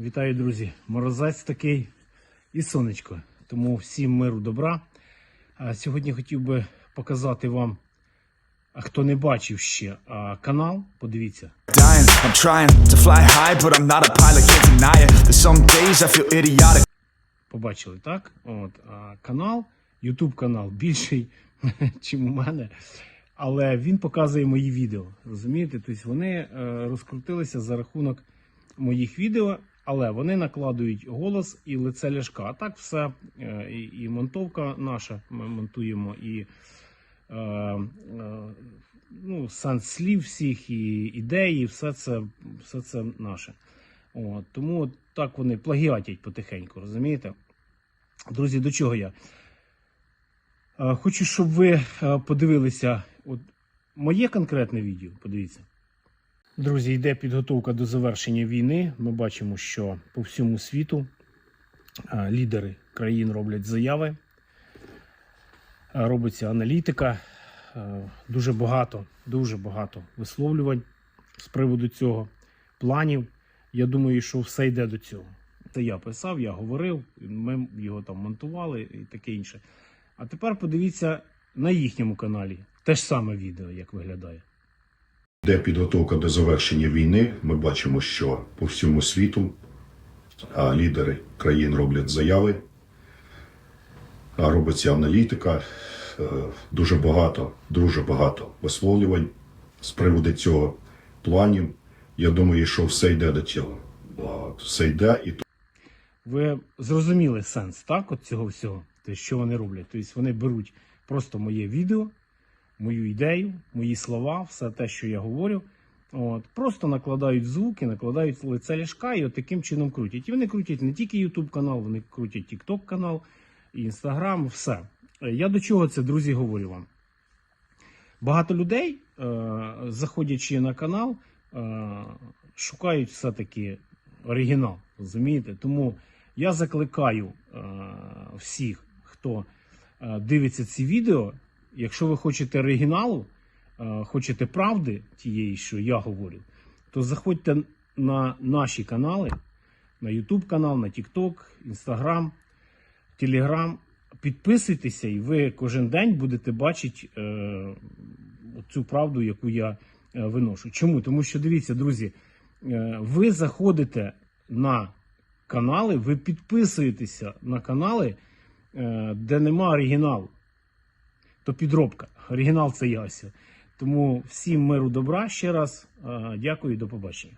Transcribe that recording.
Вітаю, друзі! Морозець такий і сонечко. Тому всім миру добра. А сьогодні хотів би показати вам, а хто не бачив ще а, канал. Подивіться. Побачили, так? От, а, канал, YouTube канал більший, ніж у мене. Але він показує мої відео. Розумієте? Тобто вони е, розкрутилися за рахунок моїх відео, але вони накладують голос і лице ляшка. А так все. Е, і, монтовка наша. Ми монтуємо і е, е, ну, сенс слів всіх, і ідеї, все це, все це наше. От, тому так вони плагіатять потихеньку, розумієте? Друзі, до чого я? Е, Хочу, щоб ви е, подивилися от моє конкретне відео. Подивіться. Друзі, йде підготовка до завершення війни. Ми бачимо, що по всьому світу лідери країн роблять заяви, робиться аналітика. Дуже багато, дуже багато висловлювань з приводу цього, планів. Я думаю, що все йде до цього. Це я писав, я говорив, ми його там монтували і таке інше. А тепер подивіться на їхньому каналі. Те ж саме відео, як виглядає. Де підготовка до завершення війни, ми бачимо, що по всьому світу лідери країн роблять заяви, робиться аналітика, е, дуже багато, дуже багато висловлювань з приводу цього планів. Я думаю, що все йде до цього. Все йде і Ви зрозуміли сенс, так, от цього всього, тобто, що вони роблять. Тобто вони беруть просто моє відео, мою ідею, мої слова, все те, що я говорю. От, просто накладають звуки, накладають лице ляшка і от таким чином крутять. І вони крутять не тільки YouTube канал, вони крутять TikTok канал, Instagram, все. Я до чого це, друзі, говорю вам. Багато людей, е, заходячи на канал, е, шукають все-таки оригінал. Розумієте? Тому я закликаю е, всіх, хто дивиться ці відео, якщо ви хочете оригіналу, е, хочете правди тієї, що я говорю, то заходьте на наші канали, на YouTube канал, на TikTok, Instagram, Telegram. Підписуйтеся, і ви кожен день будете бачити е, цю правду, яку я е, виношу. Чому? Тому що дивіться, друзі, ви заходите на канали, ви підписуєтеся на канали, де нема оригіналу. То підробка. Оригінал це Яся. Тому всім миру добра ще раз. Е, Дякую і до побачення.